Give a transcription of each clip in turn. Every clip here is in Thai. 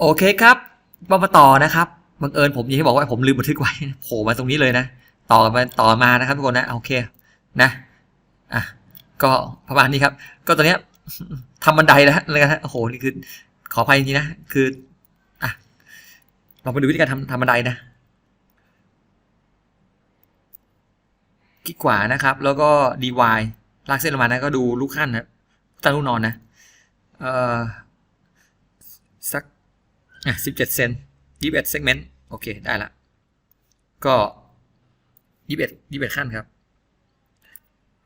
โอเคครับมามาต่อนะครับบังเอิญผมอยังที่บอกว่าผมลืมบันทึกไว้โผล่มาตรงนี้เลยนะ ต่อมาต่อมานะครับทุกคนนะโอเคนะอะก็ประมาณนี้ครับ ก็ตอนเนี้ยทำบันไดแล้วนะฮะโอ้โหนี่คือขออภัยจริงๆนะคืออะเรามาดูวิธีการทำทำบันไดนะคลิกขวานะครับ แล้วก็ dy ลากเส้นลงมานะก็ดูลูกขั้นนะตั้งลูกนอนนะเอ่อสัก อะสิบเจ็ดเซนยี่สิบเอ็ดเซกเมนต์โอเคได้ละ ก็ยี่สิบเอ็ดยี่สิบเอ็ดขั้นครับ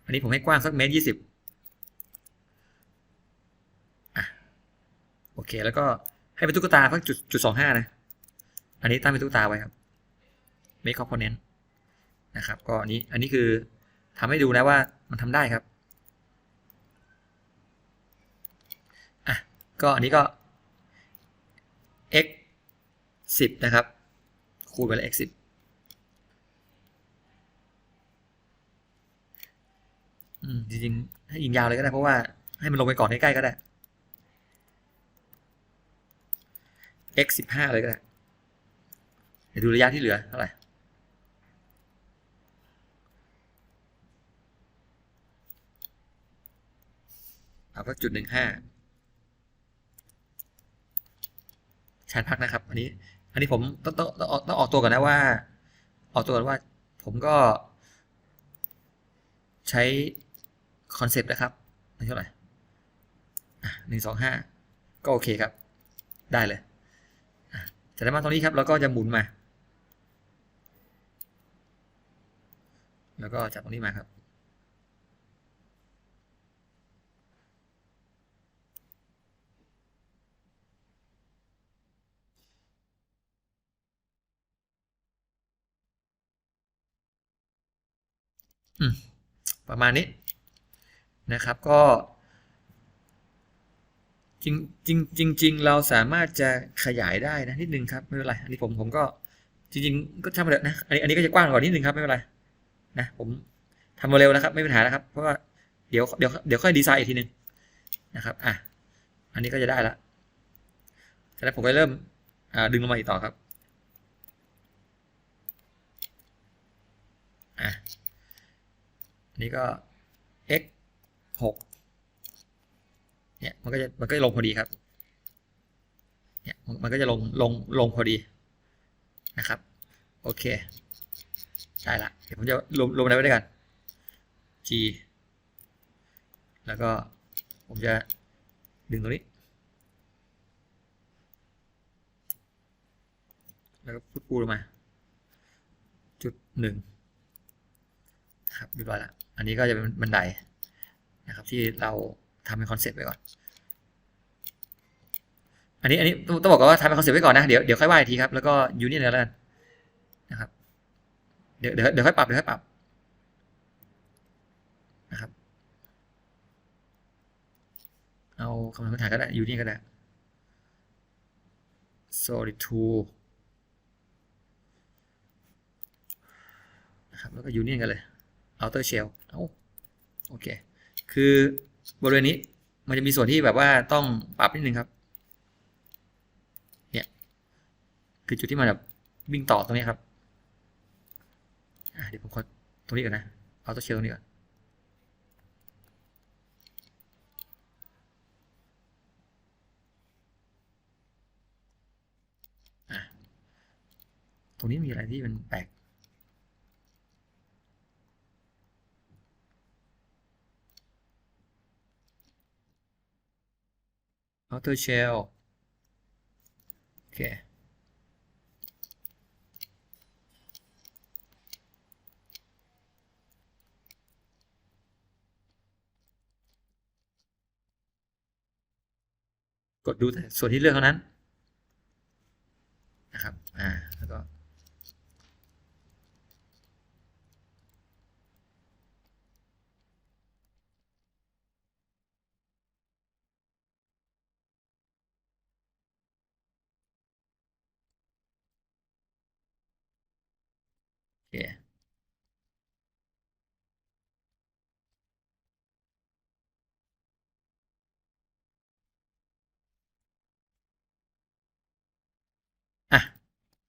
อันนี้ผมให้กว้างสักเมตรยี่สิบอะโอเคแล้วก็ให้เป็นตุ๊กตาสักจุดจุดสองห้านะ อันนี้ตั้งเป็นตุ๊กตาไว้ครับ make component นะครับ ก็อันนี้อันนี้คือทำให้ดูนะว่ามันทำได้ครับอะก็อันนี้ก็ x สิบนะครับ คูณไปแล้ว x สิบจริงๆ ให้ยิงยาวเลยก็ได้ เพราะว่าให้มันลงไปก่อนใกล้ๆก็ได้ x สิบห้าเลยก็ได้เดี๋ยวดูระยะที่เหลือเท่าไหร่ เอาก็จุดหนึ่งห้า ชานพักนะครับ อันนี้ อันนี้ผมต้องต้องต้องออกต้องออกตัวก่อนนะว่า ออกตัวก่อนว่า ผมก็ ใช้คอนเซปต์นะครับเท่าไหร่หนึ่งสองห้าก็โอเคครับ ได้เลยอะจากนั้นมาตรงนี้ครับเราก็จะหมุนมา แล้วก็จากตรงนี้มาครับ ประมาณนี้นะครับก็จริงจริงจริงรงเราสามารถจะขยายได้นะนิดนึงครับไม่เป็นไรอันนี้ผมผมก็จริงๆก็ช่างมันเถอะนะอันนี้อันนี้ก็จะกว้างกว่านิดนึงครับไม่เป็นไรนะผมทำมาเร็วนะครับ ไม่เป็นปัญหานะครับ เพราะว่าเดี๋ยวเดี๋ยวเดี๋ยวค่อยดีไซน์อีกทีนึงนะครับอะอันนี้ก็จะได้ละจากนั้นผมก็เริ่มดึงลงมาอีกต่อครับอะ นนี้ก็ x หกเนี่ยมันก็จะมันก็จะลงพอดีครับเนี่ยมันก็จะลงลงลงพอดีนะครับ โอเค ได้ละ เดี๋ยวผมจะรวมรวมอะไรไว้ด้วยกัน g แล้วก็ผมจะดึงตรงนี้ แล้วก็พูดปูลงมา จุดหนึ่งครับเรียบร้อยแล้ว อันนี้ก็จะเป็นบันไดนะครับที่เราทำเป็นคอนเซ็ปต์ไว้ก่อน อันนี้อันนี้ต้องบอกก่อนว่าทำเป็นคอนเซ็ปต์ไว้ก่อนนะ เดี๋ยวเดี๋ยวค่อยว่าอีกทีครับ แล้วก็ยูนิตแล้วกันนะครับ เดี๋ยวเดี๋ยวเดี๋ยวค่อยปรับเดี๋ยวค่อยปรับนะครับ เอาคำนวณพื้นฐานก็ได้ยูนิตก็ได้ solid 2นะครับแล้วก็ยูนิตกันเลย outer shell เอาโอเค คือบริเวณนี้มันจะมีส่วนที่แบบว่าต้องปรับนิดนึงครับ เนี่ย คือจุดที่มันแบบวิ่งต่อตรงนี้ครับเดี๋ยวผมขอตรงนี้ก่อนนะ outer shell ตรงนี้ก่อน ตรงนี้มีอะไรที่มันแปลก outer shell โอเคกดดูแต่ส่วนที่เลือกเท่านั้นนะครับ อ่า แล้วก็ โอเค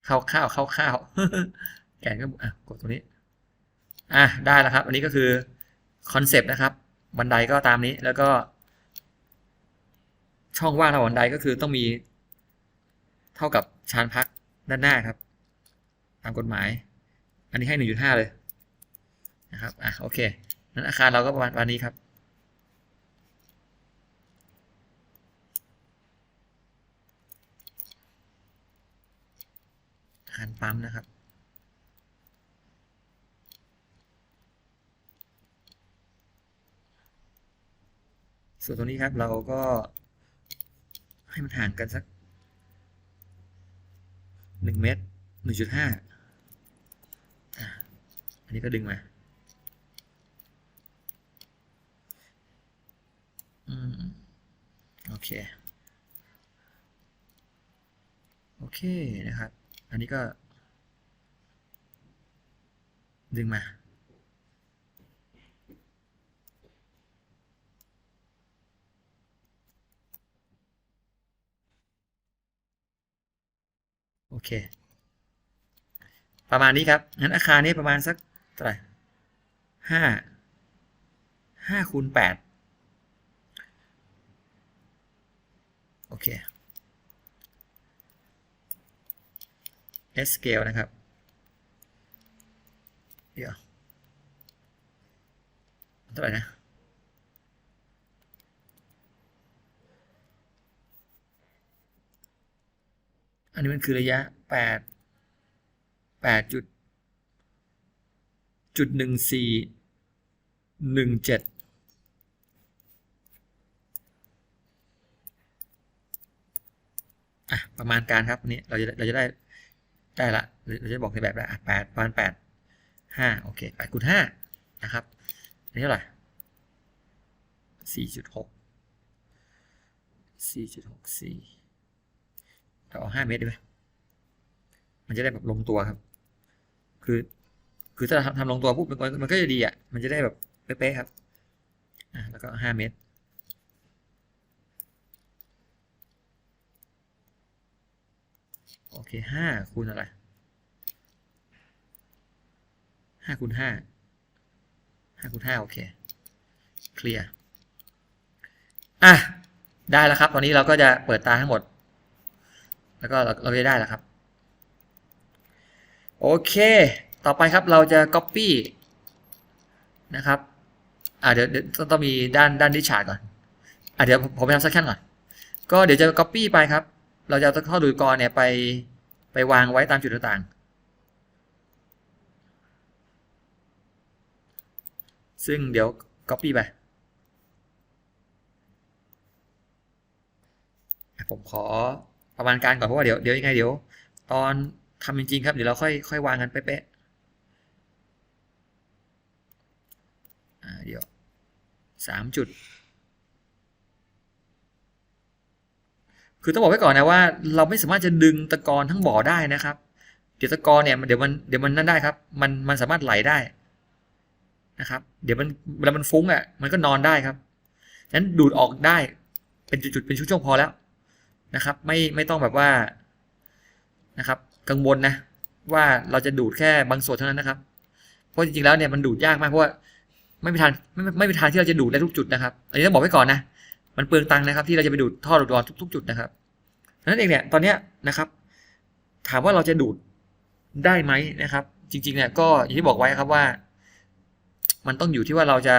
ข้าข้าวข้าข้าวแกนก็อะกดตรงนี้ อะได้แล้วครับ อันนี้ก็คือคอนเซปต์นะครับ บันไดก็ตามนี้แล้วก็ ช่องว่างระหว่างบันไดก็คือต้องมี เท่ากับชานพักด้านหน้าครับ ตามกฎหมาย อันนี้ให้หนึ่งจุดห้าเลยนะครับ อะ โอเค นั้นอาคารเราก็ประมาณประมาณนี้ครับ อาคารปั๊มนะครับ ส่วนตรงนี้ครับเราก็ให้มันห่างกันสักหนึ่งเมตรหนึ่งจุดห้า อันนี้ก็ดึงมาอืมโอเค โอเคนะครับ อันนี้ก็ ดึงมาโอเค ประมาณนี้ครับ งั้นอาคารนี้ประมาณสัก ท่าไหร่ห้าห้าคูณแปดโอเค S scale นะครับ เดี๋ยวเท่าไหร่นะอันนี้มันคือระยะแปดแปดจุด จุดหนึ่งสี่หนึ่งเจ็ดอะประมาณการครับอันนี้เราจะเราจะได้ได้ละเราจะบอกในแบบละอะแปดประมาณแปดห้าโอเคแปดคูณห้านะครับอันนี้เท่าไหร่สี่จุดหกสี่จุดหกสี่เราเอาห้าเมตรได้ไหมมันจะได้แบบลงตัวครับ คือ คือถ้าทำทำลงตัวปุ๊บมันมันก็จะดีอะ มันจะได้แบบเป๊ะๆครับอะแล้วก็ห้าเมตรโอเคห้าคูณอะไรห้าคูณห้าห้าคูณห้าโอเค เคลียร์ อะ ได้แล้วครับ ตอนนี้เราก็จะเปิดตาทั้งหมด แล้วก็เราเราจะได้แล้วครับ โอเค ต่อไปครับเราจะ copy นะครับอ่าเดี๋ยวต้องต้องมีด้านด้านดิชาร์ดก่อนอ่าเดี๋ยวผมไปทำสักขั้นก่อน ก็เดี๋ยวจะ copy ไปครับ เราจะเอาข้อดูกรเนี่ยไปไปวางไว้ตามจุดต่างๆ ซึ่งเดี๋ยว copy ไปผมขอประมาณการก่อนเพราะว่าเดี๋ยวเดี๋ยวยังไงเดี๋ยว ตอนทำจริงๆครับเดี๋ยวเราค่อยค่อยวางกันเป๊ะๆอ่า เดี๋ยวสามจุด คือต้องบอกไว้ก่อนนะว่า เราไม่สามารถจะดึงตะกอนทั้งบ่อได้นะครับ เดี๋ยวตะกอนเนี่ยเดี๋ยวมันเดี๋ยวมันนั่นได้ครับ มันมันสามารถไหลได้นะครับ เดี๋ยวมันเวลามันฟุ้งอะมันก็นอนได้ครับฉะนั้นดูดออกได้เป็นจุดๆเป็นช่วงๆพอแล้วนะครับ ไม่ไม่ต้องแบบว่านะครับ กังวลนะว่าเราจะดูดแค่บางส่วนเท่านั้นนะครับ เพราะจริงๆแล้วเนี่ยมันดูดยากมากเพราะว่า ไม่มีทางไม่ไม่มีทางที่เราจะดูดได้ทุกจุดนะครับ อันนี้ต้องบอกไว้ก่อนนะ มันเปลืองตังค์นะครับ ที่เราจะไปดูดท่อดูดรอนทุกๆจุดนะครับนั้นเองเนี่ยตอนเนี้ยนะครับ ถามว่าเราจะดูดได้ไหมนะครับ จริง ๆ เนี่ยก็อย่างที่บอกไว้ครับว่า มันต้องอยู่ที่ว่าเราจะ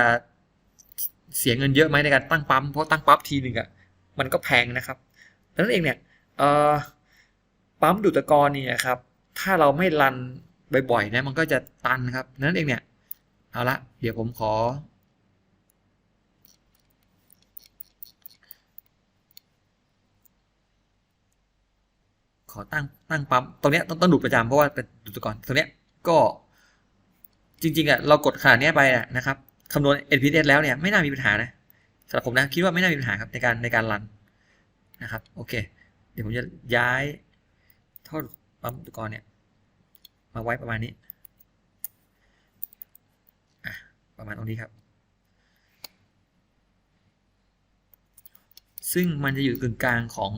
เสียเงินเยอะไหมในการตั้งปั๊มเพราะตั้งปั๊มทีหนึ่งอะ่ะมันก็แพงนะครับดังนั้นเองเนี่ยปั๊มดูดตะกอนเนี่ยครับ ถ้าเราไม่รันบ่อยๆนะมันก็จะตันครับดังนั้นเองเนี่ย เอาละเดี๋ยวผมขอ ขอตั้งตั้งปั๊มตรงเนี้ยต้องต้องดูดประจำเพราะว่าเป็นดูดตะกอนตรงเนี้ยก็จริงๆอะเรากดขนาดเนี้ยไปอะนะครับคำนวณ NPS แล้วเนี่ยไม่น่ามีปัญหานะสำหรับผมนะคิดว่าไม่น่ามีปัญหาครับในการในการรันนะครับโอเค เดี๋ยวผมจะย้ายท่อปั๊มตะกอนเนี่ยมาไว้ประมาณนี้ ประมาณตรงนี้ครับ ซึ่งมันจะอยู่กึ่งกลางของ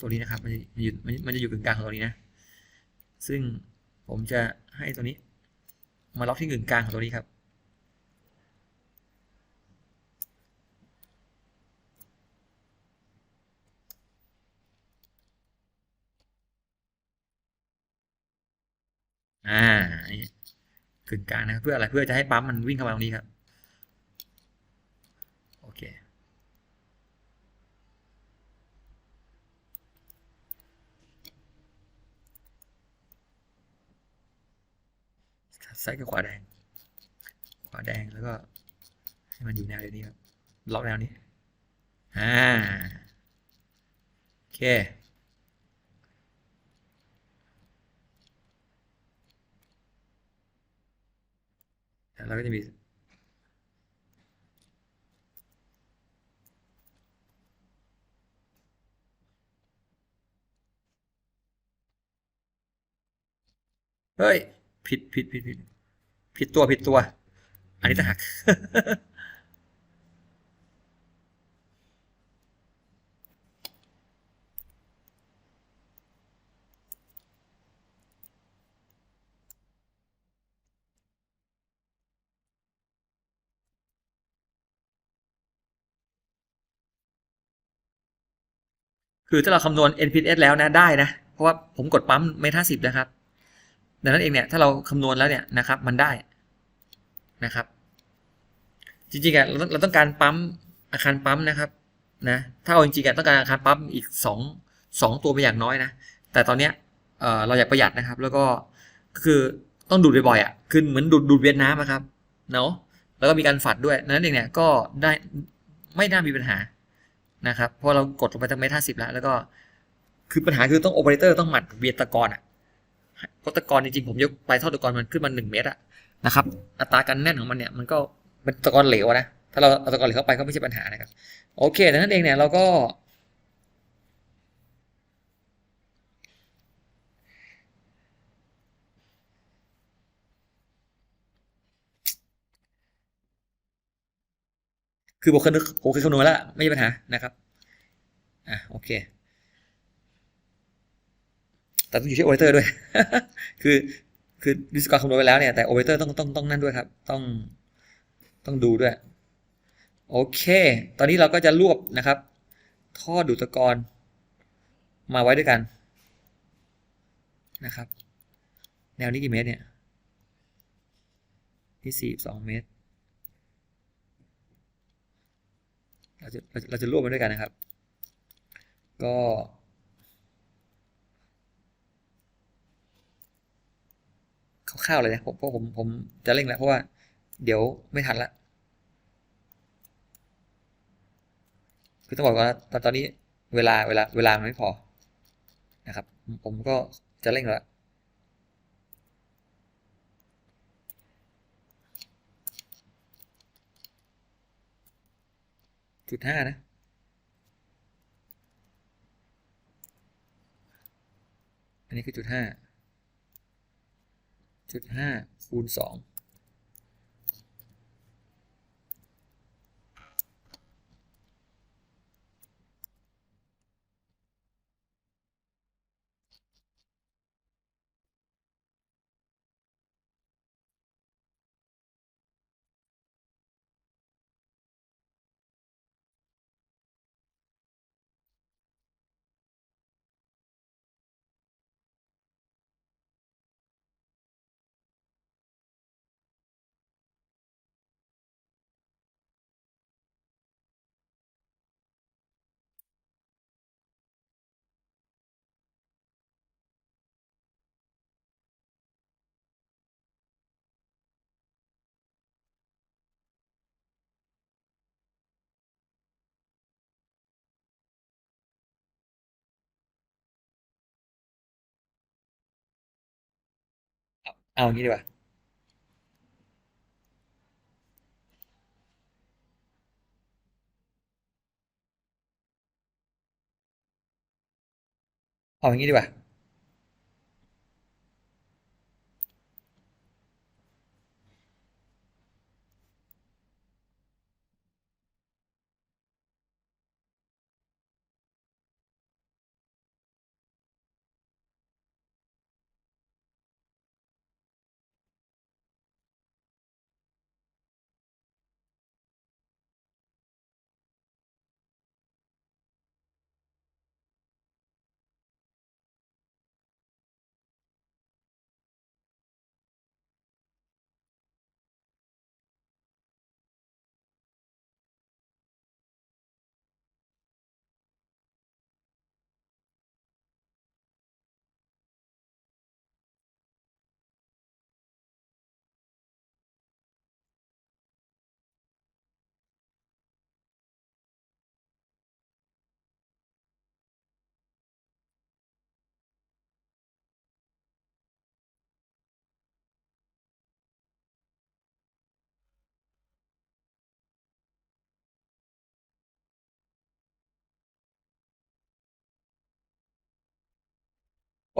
ตัวนี้นะครับ มันจะอยู่มันจะอยู่กึ่งกลางของตัวนี้นะ ซึ่งผมจะให้ตัวนี้ มาล็อกที่กึ่งกลางของตัวนี้ครับ อ่าอันนี้กึ่งกลางนะเพื่ออะไรเพื่อจะให้ปั๊มมันวิ่งเข้ามาตรงนี้ครับโอเคซ้ายกับขวาแดง ขวาแดงแล้วก็ ให้มันอยู่แนวเดียวนี้ครับล็อกแนวนี้อ่าโอเค แล้ว เราก็จะมีเฮ้ย ผิดผิดผิดผิดผิดตัวผิดตัว อันนี้ต่างหาก คือถ้าเราคำนวณ NPS แล้วนะได้นะ เพราะว่าผมกดปั๊มเมทาสิบนะครับ ดังนั้นเองเนี่ยถ้าเราคำนวณแล้วเนี่ยนะครับมันได้นะครับ จริงๆอะเราต้องเราต้องการปั๊มอาคารปั๊มนะครับนะถ้าเอาจริงๆอะต้องการอาคารปั๊มอีกสองสองตัวเป็นอย่างน้อยนะ แต่ตอนเนี้ยเออเราอยากประหยัดนะครับ แล้วก็คือต้องดูดบ่อยๆอะคือเหมือนดูดดูดเวียนน้ำอะครับเนาะแล้วก็มีการฝัดด้วยนั้นเองเนี่ยก็ได้ไม่น่ามีปัญหา นะครับเพราะเรากดลงไปตั้งเมตรห้าสิบแล้ว แล้วก็คือปัญหาคือต้องโอเปอเรเตอร์ต้องหมัดเวียตะกอนอะเพราะตะกอนจริงๆผมยกไปเท่อตะกอนมันขึ้นมาหนึ่งเมตรอะนะครับอัตราการแน่นของมันเนี่ยมันก็เป็นตะกอนเหลวนะถ้าเราเอาตะกอนเหลวเข้าไปก็ไม่ใช่ปัญหานะครับโอเคดังนั้นเองเนี่ยเราก็ คือผมเคยนึกผมเคยคำนวณแล้วไม่มีปัญหานะครับอะโอเคแต่ต้องอยู่ที่โอเปอเรเตอร์ด้วย คือ คือดิสกอร์คำนวณไปแล้วเนี่ย แต่โอเปอเรเตอร์ต้องต้องต้องนั่นด้วยครับ ต้อง ต้องดูด้วย โอเค ตอนนี้เราก็จะรวบนะครับ ท่อดูดตะกอนมาไว้ด้วยกัน นะครับ แนวนี้กี่เมตรเนี่ย ที่สี่สองเมตร เราจะเราจะรวบมันด้วยกันนะครับ ก็คร่าวๆเลยนะผมเพราะผมผมจะเร่งแล้วเพราะว่าเดี๋ยวไม่ทันละคือต้องบอกก่อนตอนตอนนี้เวลาเวลาเวลามันไม่พอนะครับ ผมก็จะเร่งแล้ว จุดห้านะ อันนี้คือจุดห้าจุดห้าคูณสอง เอางี้ดีกว่า เอาอย่างนี้ดีกว่า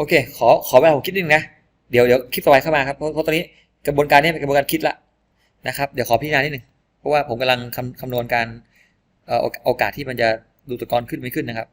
โอเค ขอขอเวลาผมคิดนิดนึงนะเดี๋ยวเดี๋ยวคลิปต่อไปเข้ามาครับเพราะเพราะตอนนี้กระบวนการนี้เป็นกระบวนการคิดละนะครับ เดี๋ยวขอพิจารณานิดนึงเพราะว่าผมกำลังคำคำนวณการเอ่อโอกโอกาสที่มันจะดูตะกอนขึ้นไม่ขึ้นนะครับ